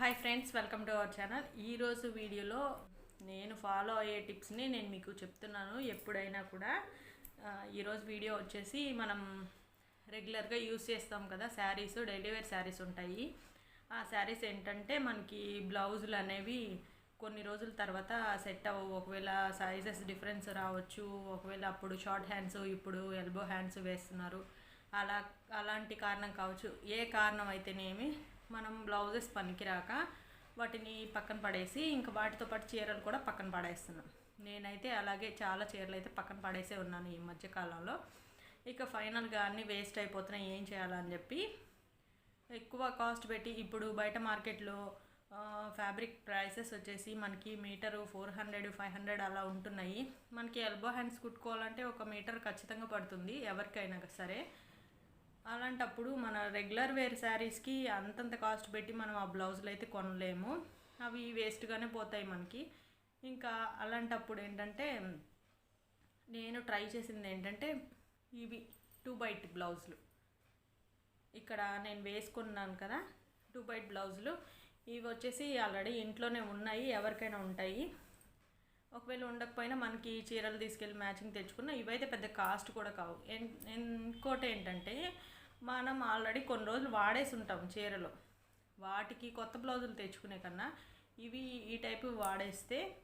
Hi friends welcome to our channel ఈరోజు వీడియోలో నేను ఫాలో అయ్యే టిప్స్ని నేను మీకు చెప్తున్నాను. ఎప్పుడైనా కూడా ఈరోజు వీడియో వచ్చేసి మనం రెగ్యులర్గా యూస్ చేస్తాం కదా శారీస్ డైలీ వేర్ శారీస్ ఉంటాయి. ఆ శారీస్ ఏంటంటే మనకి బ్లౌజులు అనేవి కొన్ని రోజుల తర్వాత సెట్ అవ్వవు ఒకవేళ సైజెస్ డిఫరెన్స్ రావచ్చు. ఒకవేళ అప్పుడు షార్ట్ హ్యాండ్స్ ఇప్పుడు ఎల్బో హ్యాండ్స్ వేస్తున్నారు. అలా అలాంటి కారణం కావచ్చు. ఏ కారణం అయితేనేమి మనం బ్లౌజెస్ పనికిరాక వాటిని పక్కన పడేసి ఇంకా వాటితో పాటు చీరలు కూడా పక్కన పడేస్తున్నాం. నేనైతే అలాగే చాలా చీరలు అయితే పక్కన పడేసే ఉన్నాను ఈ మధ్య కాలంలో. ఇక ఫైనల్గా అన్నీ వేస్ట్ అయిపోతున్నాయి ఏం చేయాలని చెప్పి ఎక్కువ కాస్ట్ పెట్టి ఇప్పుడు బయట మార్కెట్లో ఫ్యాబ్రిక్ ప్రైసెస్ వచ్చేసి మనకి metre four hundred five hundred అలా ఉంటున్నాయి. మనకి ఎల్బో హ్యాండ్స్ కుట్టుకోవాలంటే ఒక మీటర్ ఖచ్చితంగా పడుతుంది ఎవరికైనా సరే. అలాంటప్పుడు మన రెగ్యులర్ వేర్ శారీస్కి అంతంత కాస్ట్ పెట్టి మనం ఆ బ్లౌజులు అయితే కొనలేము. అవి వేస్ట్గానే పోతాయి మనకి. ఇంకా అలాంటప్పుడు ఏంటంటే నేను ట్రై చేసింది ఏంటంటే ఇవి టూ బైట్ బ్లౌజులు. ఇక్కడ నేను వేసుకున్నాను కదా టూ బైట్ బ్లౌజులు. ఇవి వచ్చేసి ఆల్రెడీ ఇంట్లోనే ఉన్నాయి ఎవరికైనా ఉంటాయి. ఒకవేళ ఉండకపోయినా మనకి చీరలు తీసుకెళ్ళి మ్యాచింగ్ తెచ్చుకున్న ఇవైతే పెద్ద కాస్ట్ కూడా కావు. ఇంకోటి ఏంటంటే మనం ఆల్రెడీ కొన్ని రోజులు వాడేసి ఉంటాం చీరలు. వాటికి కొత్త బ్లౌజులు తెచ్చుకునే కన్నా ఇవి ఈ టైపు వాడేస్తే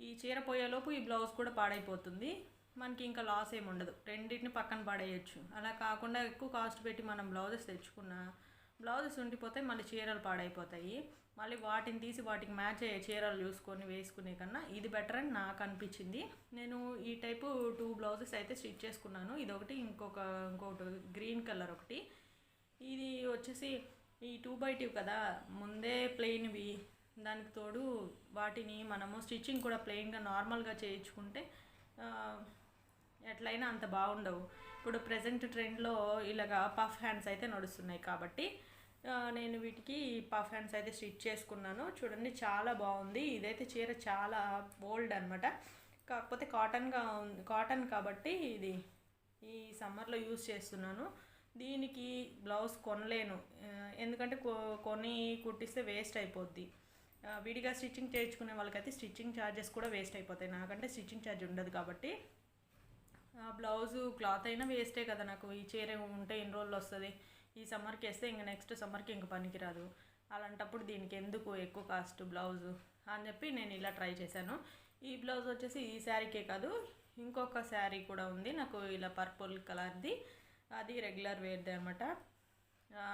ఈ చీర పోయేలోపు ఈ బ్లౌజ్ కూడా పాడైపోతుంది. మనకి ఇంకా లాస్ ఏమి ఉండదు. రెండింటిని పక్కన పడేయచ్చు. అలా కాకుండా ఎక్కువ కాస్ట్ పెట్టి మనం బ్లౌజెస్ తెచ్చుకున్న బ్లౌజెస్ ఉండిపోతే మళ్ళీ చీరలు పాడైపోతాయి. మళ్ళీ వాటిని తీసి వాటికి మ్యాచ్ అయ్యే చీరలు చూసుకొని వేసుకునే కన్నా ఇది బెటర్ అని నాకు అనిపించింది. నేను ఈ టైపు టూ బ్లౌజెస్ అయితే స్టిచ్ చేసుకున్నాను. ఇది ఒకటి ఇంకొక ఇంకొకటి గ్రీన్ కలర్ ఒకటి. ఇది వచ్చేసి ఈ టూ బై టూ కదా ముందే ప్లెయిన్వి దానికి తోడు వాటిని మనము స్టిచ్చింగ్ కూడా ప్లెయిన్గా నార్మల్గా చేయించుకుంటే ఎట్లయినా అంత బాగుండవు. ఇప్పుడు ప్రజెంట్ ట్రెండ్లో ఇలాగా పఫ్ హ్యాండ్స్ అయితే నడుస్తున్నాయి కాబట్టి నేను వీటికి పఫ్ హ్యాండ్స్ అయితే స్టిచ్ చేసుకున్నాను. చూడండి చాలా బాగుంది. ఇదైతే చీర చాలా ఓల్డ్ అనమాట కాకపోతే కాటన్గా ఉంది కాటన్ కాబట్టి ఇది ఈ సమ్మర్లో యూస్ చేస్తున్నాను. దీనికి బ్లౌజ్ కొనలేను. ఎందుకంటే కొ- కొని కుట్టిస్తే వేస్ట్ అయిపోద్ది. విడిగా స్టిచ్చింగ్ చేయించుకునే వాళ్ళకైతే స్టిచ్చింగ్ ఛార్జెస్ కూడా వేస్ట్ అయిపోతాయి. నాకంటే స్టిచ్చింగ్ ఛార్జ్ ఉండదు కాబట్టి. బ్లౌజు క్లాత్ అయినా వేస్టే కదా నాకు. ఈ చీర ఉంటే ఎన్ని రోజులు వస్తుంది? ఈ సమ్మర్కి వేస్తే ఇంక నెక్స్ట్ సమ్మర్కి ఇంక పనికిరాదు. అలాంటప్పుడు దీనికి ఎందుకు ఎక్కువ కాస్ట్ బ్లౌజు అని చెప్పి నేను ఇలా ట్రై చేశాను. ఈ బ్లౌజ్ వచ్చేసి ఈ శారీకే కాదు ఇంకొక శారీ కూడా ఉంది. నాకు ఇలా పర్పుల్ కలర్ది అది రెగ్యులర్ వేర్ది అనమాట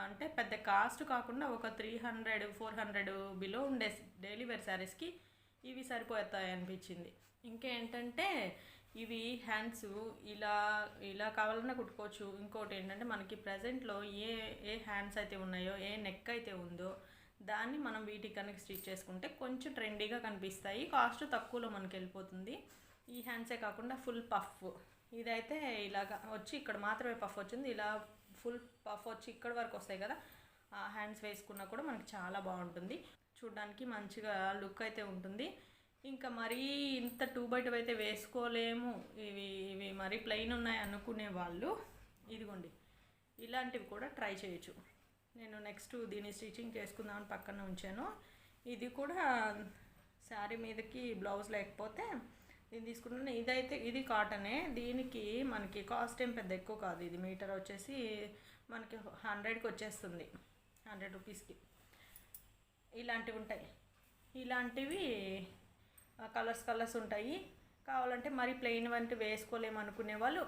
అంటే పెద్ద కాస్ట్ కాకుండా ఒక three hundred four hundred below ఉండే డైలీ వేర్ శారీస్కి ఇవి సరిపోతాయి అనిపించింది. ఇంకేంటంటే ఇవి హ్యాండ్స్ ఇలా ఇలా కావాలన్నా కుట్టుకోవచ్చు. ఇంకోటి ఏంటంటే మనకి ప్రజెంట్లో ఏ ఏ హ్యాండ్స్ అయితే ఉన్నాయో ఏ నెక్ అయితే ఉందో దాన్ని మనం వీటికి కనుక స్టిచ్ చేసుకుంటే కొంచెం ట్రెండీగా కనిపిస్తాయి. కాస్ట్ తక్కువలో మనకి వెళ్ళిపోతుంది. ఈ హ్యాండ్సే కాకుండా ఫుల్ పఫ్ ఇదైతే ఇలాగా వచ్చి ఇక్కడ మాత్రమే పఫ్ వచ్చింది. ఇలా ఫుల్ పఫ్ వచ్చి ఇక్కడ వరకు వస్తాయి కదా ఆ హ్యాండ్స్ వేసుకున్నా కూడా మనకి చాలా బాగుంటుంది. చూడడానికి మంచిగా లుక్ అయితే ఉంటుంది. ఇంకా మరీ ఇంత టూ బై టూ అయితే వేసుకోలేము. ఇవి ఇవి మరీ ప్లెయిన్ ఉన్నాయి అనుకునే వాళ్ళు ఇదిగోండి ఇలాంటివి కూడా ట్రై చేయొచ్చు. నేను నెక్స్ట్ దీన్ని స్టిచ్చింగ్ చేసుకుందామని పక్కన ఉంచాను. ఇది కూడా శారీ మీదకి బ్లౌజ్ లేకపోతే దీన్ని తీసుకుంటున్నాను ఇదైతే ఇది కాటనే దీనికి మనకి కాస్ట్ ఏం పెద్ద ఎక్కువ కాదు. ఇది మీటర్ వచ్చేసి మనకి హండ్రెడ్కి వచ్చేస్తుంది. హండ్రెడ్ రూపీస్కి ఇలాంటివి ఉంటాయి. ఇలాంటివి కలర్స్ కలర్స్ ఉంటాయి. కావాలంటే మరి ప్లెయిన్ వంటి వేసుకోలేము అనుకునే వాళ్ళు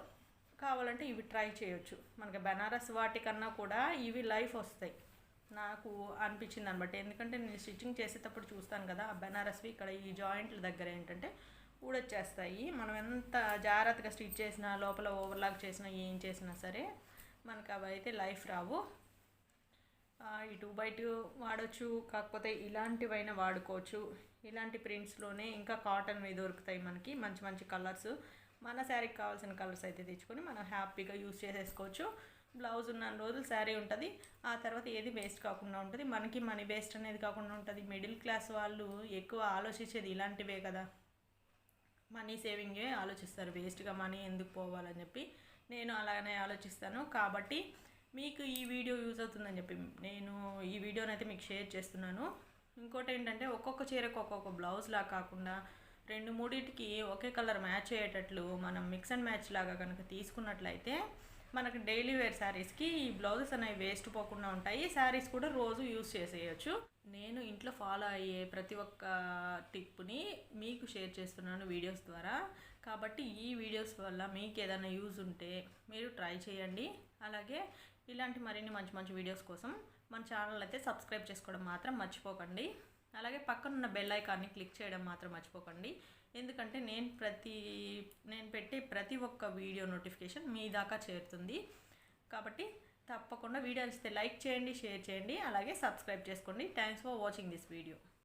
కావాలంటే ఇవి ట్రై చేయొచ్చు. మనకి బెనారస్ వాటికన్నా కూడా ఇవి లైఫ్ వస్తాయి. నాకు అనిపించింది అనమాట ఎందుకంటే నేను స్టిచ్చింగ్ చేసేటప్పుడు చూస్తాను కదా ఆ బెనారస్వి ఇక్కడ ఈ జాయింట్ల దగ్గర ఏంటంటే ఊడొచ్చేస్తాయి. మనం ఎంత జాగ్రత్తగా స్టిచ్ చేసినా లోపల ఓవర్లాక్ చేసినా ఏం చేసినా సరే మనకు అవి అయితే లైఫ్ రావు. ఇటు ఈ టూ బై టూ వాడచ్చు కాకపోతే ఇలాంటివైనా వాడుకోవచ్చు. ఇలాంటి ప్రింట్స్లోనే ఇంకా కాటన్వి దొరుకుతాయి మనకి మంచి మంచి కలర్స్ మన శారీకి కావాల్సిన కలర్స్ అయితే తెచ్చుకొని మనం హ్యాపీగా యూస్ చేసేసుకోవచ్చు. బ్లౌజ్ ఉన్న రోజులు శారీ ఉంటుంది ఆ తర్వాత ఏది వేస్ట్ కాకుండా ఉంటుంది. మనకి మనీ వేస్ట్ అనేది కాకుండా ఉంటుంది. మిడిల్ క్లాస్ వాళ్ళు ఎక్కువ ఆలోచించేది ఇలాంటివే కదా. మనీ సేవింగే ఆలోచిస్తారు. వేస్ట్గా మనీ ఎందుకు పోవాలని చెప్పి నేను అలానే ఆలోచిస్తాను. కాబట్టి మీకు ఈ వీడియో యూజ్ అవుతుందని చెప్పి నేను ఈ వీడియోని అయితే మీకు షేర్ చేస్తున్నాను. ఇంకోటి ఏంటంటే ఒక్కొక్క చీరకు ఒక్కొక్క బ్లౌజ్లా కాకుండా రెండు మూడింటికి ఒకే కలర్ మ్యాచ్ అయ్యేటట్లు మనం మిక్స్ అండ్ మ్యాచ్ లాగా కనుక తీసుకున్నట్లయితే మనకు డైలీ వేర్ శారీస్కి ఈ బ్లౌజెస్ అనేవి వేస్ట్ పోకుండా ఉంటాయి. శారీస్ కూడా రోజు యూస్ చేసేయచ్చు. నేను ఇంట్లో ఫాలో అయ్యే ప్రతి ఒక్క టిప్ని మీకు షేర్ చేస్తున్నాను వీడియోస్ ద్వారా. కాబట్టి ఈ వీడియోస్ వల్ల మీకు ఏదైనా యూజ్ ఉంటే మీరు ట్రై చేయండి. అలాగే ఇలాంటి మరిన్ని మంచి మంచి వీడియోస్ కోసం మన ఛానల్ అయితే సబ్స్క్రైబ్ చేసుకోవడం మాత్రం మర్చిపోకండి. అలాగే పక్కన ఉన్న బెల్ ఐకాన్ని క్లిక్ చేయడం మాత్రం మర్చిపోకండి. ఎందుకంటే నేను ప్రతి నేను పెట్టే ప్రతి ఒక్క వీడియో నోటిఫికేషన్ మీ దాకా చేరుతుంది. కాబట్టి తప్పకుండా వీడియో ఇస్తే లైక్ చేయండి షేర్ చేయండి అలాగే సబ్స్క్రైబ్ చేసుకోండి. Thanks for watching this video